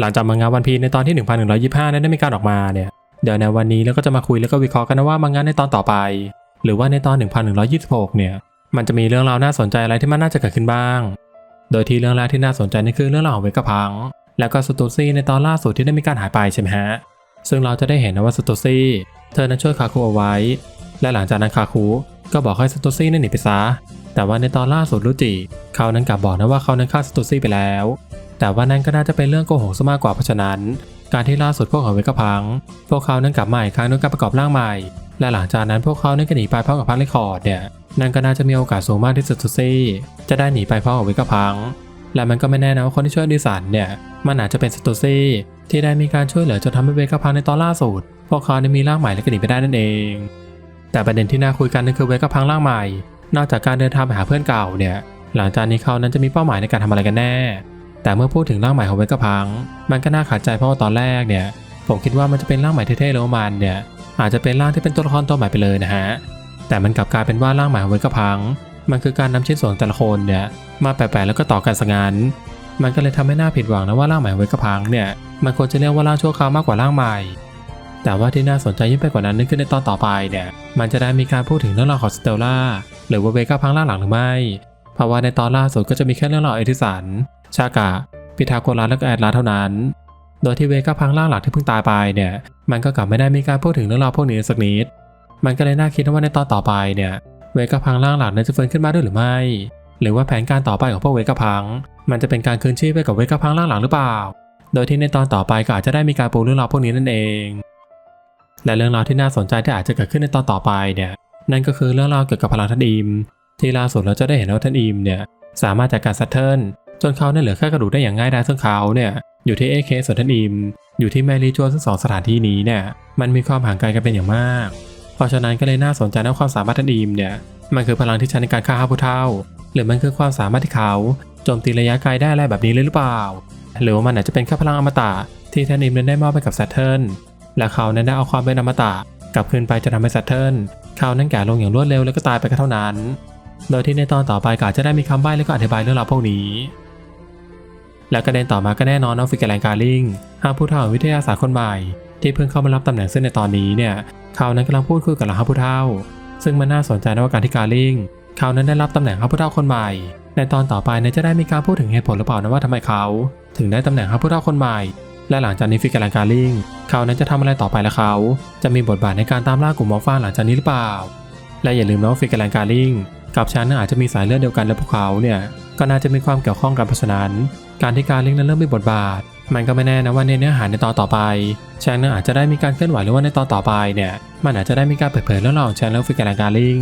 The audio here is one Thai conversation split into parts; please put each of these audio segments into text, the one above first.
หลังจากมังงะวันพีในตอนที่ 1125 นั้นได้มีการออกมาเนี่ย เดี๋ยวในวันนี้เราก็จะมาคุยแล้วก็วิเคราะห์กันนะว่ามังงะในตอนต่อไป หรือว่าในตอน 1126 เนี่ย มันจะมีเรื่องราวน่าสนใจอะไรที่มันน่าจะเกิดขึ้นบ้าง โดยที่เรื่องแรกที่น่าสนใจนี่คือเรื่องราวของเวกพัง แล้วก็สตูซี่ในตอนล่าสุดที่ได้มีการหายไปใช่ไหมฮะ ซึ่งเราจะได้เห็นนะว่าสตูซี่เธอนั้นช่วยคาคุเอาไว้ และหลังจากนั้นคาคุก็บอกให้สตูซี่นั่นหนีไปซะ แต่ว่าในตอนล่าสุดรุจิเขานั้นกลับบอกนะว่าเขานั้นฆ่าสตูซี่ไปแล้ว แต่ว่านั่นก็น่าจะเป็นเรื่องโกหกซะมากกว่าเพราะฉะนั้น การที่ล่าสุดพวกของเวกพัง พวกเขานั้นกลับมาอีกครั้งด้วยการประกอบร่างใหม่ และหลังจากนั้นพวกเขานั้นก็หนีไปพร้อมกับพังเรคคอร์ดเนี่ยนั่นก็น่าจะมีโอกาสสูงมากที่สตูซี่จะได้หนีไปพร้อมกับเวกพัง และมันก็ไม่แน่นะว่าคนที่ช่วยดิสันเนี่ยมันอาจจะเป็นสตูซี่ที่ได้มีการช่วยเหลือจนทำให้เวกพังในตอนล่าสุด พวกเขาได้มีร่างใหม่และก็หนีไปได้นั่นเอง แต่ประเด็นที่น่าคุยกันนั่นคือเวกพังร่างใหม่ นอกจากการเดินทางไปหาเพื่อนเก่าเนี่ยหลังจากนี้เขานั้นจะมีเป้าหมายในการทำอะไรกันแน่ แต่เมื่อพูดถึงร่างใหม่ของเวกพัง มันก็น่าขัดใจเพราะว่าตอนแรกเนี่ย ผมคิดว่ามันจะเป็นร่างใหม่เท่ๆแล้วมันเนี่ยอาจจะเป็นร่างที่เป็นตัวละครตัวใหม่ไปเลยนะฮะ แต่มันกลับกลายเป็นว่าร่างใหม่ของเวกพัง มันคือการนำชิ้นส่วนแต่ละคนเนี่ยมาแปะๆแล้วก็ต่อกันสังันมันก็เลยทำให้น่าผิดหวังนะว่าร่างใหม่ของเวกพังเนี่ยมันควรจะเรียกว่าร่างชั่วคราวมากกว่าร่างใหม่ แต่ว่าที่น่าสนใจยิ่งไปกว่านั้นนั่นคือในตอนต่อไปเนี่ยมันจะได้มีการพูดถึงเรื่องราวของสเตลล่าหรือว่าเวก้าพังล่าหลังหรือไม่ เพราะว่าในตอนล่าสุดก็จะมีแค่เรื่องราวเอทิสัน ชากะพิทาโกรัสและแอดลาเท่านั้น โดยที่เวก้าพังล่างหลังที่เพิ่งตายไปเนี่ย มันก็กลับไม่ได้มีการพูดถึงเรื่องราวพวกนี้สักนิด มันก็เลยน่าคิดว่าในตอนต่อไปเนี่ย เวก้าพังล่างหลังนั้นจะฟื้นขึ้นมาด้วยหรือไม่ หรือว่าแผนการต่อไปของพวกเวก้าพัง มันจะเป็นการคืนชีพไปกับเวก้าพังล่างหลังหรือเปล่า โดยที่ในตอนต่อไปก็อาจจะได้มีการปูเรื่องราวพวกนี้นั่นเอง และเรื่องราวที่น่าสนใจที่อาจจะเกิดขึ้นในตอนต่อไปเนี่ย นั่นก็คือเรื่องราวเกี่ยวกับพลังท่านอิม ที่ล่าสุดเราจะได้เห็นว่าท่านอิมเนี่ยสามารถจัดการซัตเทิล จนเขาเนี่ยเหลือแค่กระดูกได้อย่างง่ายดายซึ่งเขาเนี่ยอยู่ที่เอเคส่วนท่านอิม อยู่ที่แมรี่จัวซึ่งสองสถานที่นี้เนี่ยมันมีความห่างไกลกันเป็นอย่างมาก เพราะฉะนั้นก็เลยน่าสนใจในความสามารถท่านอิมเนี่ยมันคือพลังที่ใช้ในการฆ่าห้าผู้เท่า หรือมันคือความสามารถที่เขาโจมตีระยะไกลได้อะไรแบบนี้เลยหรือเปล่า หรือว่ามันอาจจะเป็นแค่พลังอมตะที่ท่านอิมนั้นได้มอบไปกับซัตเทิลและเขานั้นได้เอาความเป็นอมตะกลับคืนไปจะทำให้ซัตเทิลเขานั้นแก่ลงอย่างรวดเร็วแล้วก็ตายไปก็เท่านั้น โดยที่ในตอนต่อไปก็อาจจะได้มีคำใบ้และก็อธิบายเรื่องราวพวกนี้ และประเด็นต่อมาก็แน่นอนน้องฟิกเกอร์แลนการลิงหาผู้เฒ่าวิทยาศาสตร์คนใหม่ ที่เพิ่งเข้ามารับตำแหน่งซึ่งในตอนนี้เนี่ยเขานั้นกำลังพูดคุยกับหลาห้าผู้เฒ่า ซึ่งมันน่าสนใจนะว่าการที่การลิงเขานั้นได้รับตำแหน่งหาผู้เฒ่าคนใหม่ ในตอนต่อไปเนี่ยจะได้มีการพูดถึงเหตุผลหรือเปล่านะว่าทำไมเขา ถึงได้ตำแหน่งหาผู้เฒ่าคนใหม่ และหลังจากนี้ฟิกเกอร์แลนการลิงเขานั้นจะทำอะไรต่อไปและเขา จะมีบทบาทในการตามล่ากลุ่มมอฟ้าหลังจากนี้หรือเปล่า และอย่าลืมนะว่าฟิกเกอร์แลนการลิงกับฉันน่ะอาจจะมีสายเลือดเดียวกันและพวกเขาเนี่ย ก็น่าจะมีความเกี่ยวข้องกันเพราะฉะนั้น การที่การลิงนั้นเริ่มมีบทบาท มันก็ไม่แน่นะว่าในเนื้อหาในตอนต่อไปแชงนั้นอาจจะได้มีการเคลื่อนไหวหรือว่าในตอนต่อไปเนี่ยมันอาจจะได้มีการเปิดเผยเรื่องราวของแชงและฟิกเกอร์แลนการลิง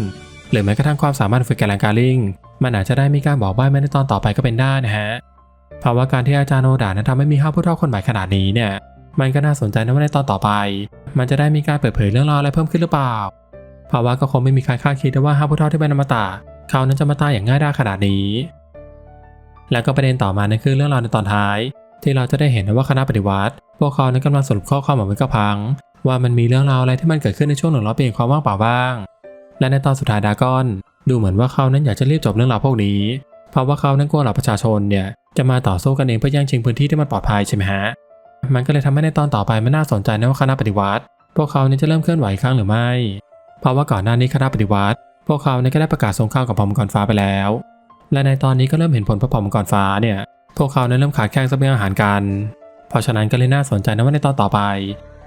หรือแม้กระทั่งความสามารถของฟิกกอร์แลนการลิงมันอาจจะได้มีการบอกใบ้แม้ในตอนต่อไปก็เป็นได้นะฮะเพราะว่าการที่อาจารย์โนดานั้นทำให้มีห้าผู้เฒ่าคนใหม่ขนาดนี้เนี่ยมันก็น่าสนใจนะว่าในตอนต่อไป มันจะได้มีการเปิดเผยเรื่องราวอะไรเพิ่มขึ้นหรือเปล่าเพราะว่าก็คงไม่มีใครคาดคิดว่าห้าผู้เฒ่าที่เป็นอมตะเขานั้นจะมาตายอย่างง่ายดายขนาดนี้ แล้วก็ประเด็นต่อมานั่นคือเรื่องราวในตอนท้าย ที่เราจะได้เห็นนะว่าคณะปฏิวัติ พวกเขานั้นกำลังสรุปข้อความของวิกะพัง ว่ามันมีเรื่องราวอะไรที่มันเกิดขึ้นในช่วงหนึ่งร้อยปีแห่งความว่างเปล่าบ้าง และในตอนสุดท้ายดากอน ดูเหมือนว่าเขานั้นอยากจะรีบจบเรื่องราวพวกนี้ เพราะว่าเขานั้นกลัวเหล่าประชาชนเนี่ยจะมาต่อสู้กันเองเพื่อแย่งชิงพื้นที่ที่มันปลอดภัยใช่ไหมฮะ มันก็เลยทำให้ในตอนต่อไปมันน่าสนใจนะว่าคณะปฏิวัติ พวกเขานี่จะเริ่มเคลื่อนไหวครั้งหรือไม่ เพราะว่าก่อนหน้านี้คณะปฏิวัติ พวกเขาเนี่ยก็ได้ประกาศสงครามกับเผ่ามังกรฟ้าไปแล้ว และในตอนนี้ก็เริ่มเห็นผลพระเผ่ามังกรฟ้าเนี่ย พวกเขาเนี่ยเริ่มขาดแคลนทรัพยากรอาหารกัน เพราะฉะนั้นก็เลยน่าสนใจนะว่าในตอนต่อไป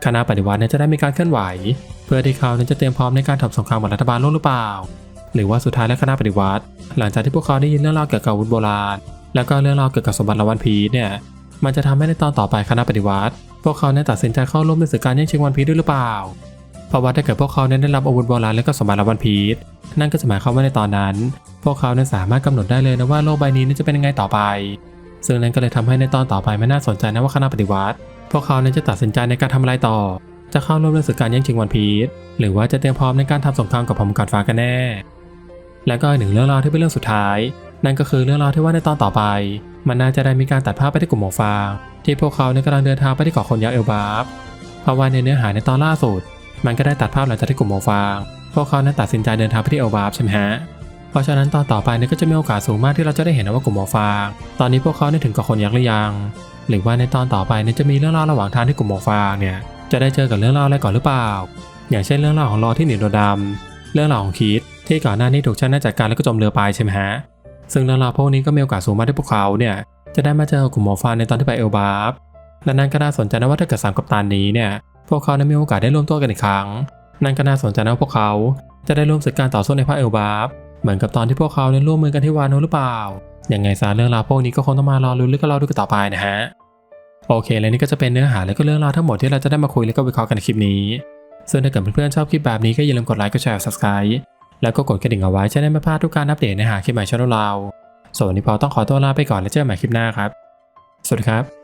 คณะปฏิวัติจะได้มีการเคลื่อนไหว เพื่อที่เขาจะเตรียมพร้อมในการทำสงครามกับรัฐบาลโลกหรือเปล่า หรือว่าสุดท้ายแล้วคณะปฏิวัติ หลังจากที่พวกเขาได้ยินเรื่องราวเกี่ยวกับอาวุธโบราณ แล้วก็เรื่องราวเกี่ยวกับสมบัติละวันพีเนี่ยมันจะทำให้ในตอนต่อไปคณะปฏิวัติ พวกเขาเนี่ยตัดสินใจเข้าร่วมในศึกการแย่งชิงวันพีด้วยหรือเปล่า เพราะว่าถ้าเกิดพวกเขาเนี่ยได้รับอาวุธโบราณและก็สมบัติละวันพีชนั่นก็จะหมายความว่าในตอนนั้น พวกเขาเนี่ยสามารถกำหนดได้เลยนะว่าโลกใบนี้นี่ยจะเป็นยังไงต่อไป ซึ่งนั่นก็เลยทำให้ในตอนต่อไปไม่น่าสนใจนะว่าคณะปฏิวัติ พวกเขาเนี่ยจะตัดสินใจในการทำอะไรต่อ จะเข้าร่วมในศึกการแย่งชิงวันพีชหรือว่าจะเตรียมพร้อมในการทำสงครามกับผ่ามังกรฟ้ากันแน่ และก็อีกหนึ่งเรื่องราวที่เป็นเรื่องสุดท้าย นั่นก็คือเรื่องราวที่ว่าในตอนต่อไป มันน่าจะได้มีการตัดภาพไปที่กลุ่มหมวกฟางที่พวกเขาเนี่ยกำลังเดินทางไปที่เกาะคนยักษ์เอลบาฟเพราะว่าในเนื้อหาในตอนล่าสุด มันก็ได้ตัดภาพหลังจากที่กลุ่มหมวกฟางพวกเขานั้นตัดสินใจเดินทางไปที่เอลบาฟใช่ไหมฮะเพราะฉะนั้นตอนต่อไปเนี่ยก็จะมีโอกาสสูงมากที่เราจะได้เห็นนว่ากลุ่มหมอฟางตอนนี้พวกเขาได้ถึงกับคนยักษ์หรือยัง หรือว่าในตอนต่อไปเนี่ยจะมีเรื่องราวระหว่างทางที่กลุ่มหมอฟางเนี่ยจะได้เจอกับเรื่องราวอะไรก่อนหรือเปล่า อย่างเช่นเรื่องราวของรอที่หนีโดดดำเรื่องราวของคีตที่ก่อนหน้านี้ถูกชันจัดการแล้วก็จมเรือไปใช่ไหมฮะ ซึ่งเรื่องราวพวกนี้ก็มีโอกาสสูงมากที่พวกเขาเนี่ยจะได้มาเจอกลุ่มหมอฟางในตอนที่ไปเอลบาร์และนั่นก็น่าสนใจนะว่าถ้าเกิดสามกัปตันนี้เนี่ย พวกเขาได้มีโอกาสได้ร่วมตัวกันอีกครั้ง นั่นก็น่าสนใจนะว่าพวกเขาจะได้ร่วมศึกการต่อสู้ในภาคเอลบาร์เหมือนกับตอนที่พวกเขาได้ร่วมมือกันที่วาโนหรือเปล่า ยังไงซะเรื่องราวพวกนี้ก็คงต้องมารอลุ้นแล้วก็รอดูกันต่อไปนะฮะ โอเค และนี่ก็จะเป็นเนื้อหาและก็เรื่องราวทั้งหมดที่เราจะได้มาคุยและก็วิเคราะห์กันในคลิปนี้ ซึ่งถ้าเกิดเพื่อนๆชอบคลิปแบบนี้ก็อย่าลืมกดไลค์กดแชร์ subscribe แล้วก็กดกระดิ่งเอาไว้จะได้ไม่พลาดทุกการอัปเดตเนื้อหาคลิปใหม่ช่องเราส่วนวันนี้พอต้องขอตัวลาไปก่อนแล้วเจอกันใหม่คลิปหน้าครับ สวัสดีครับ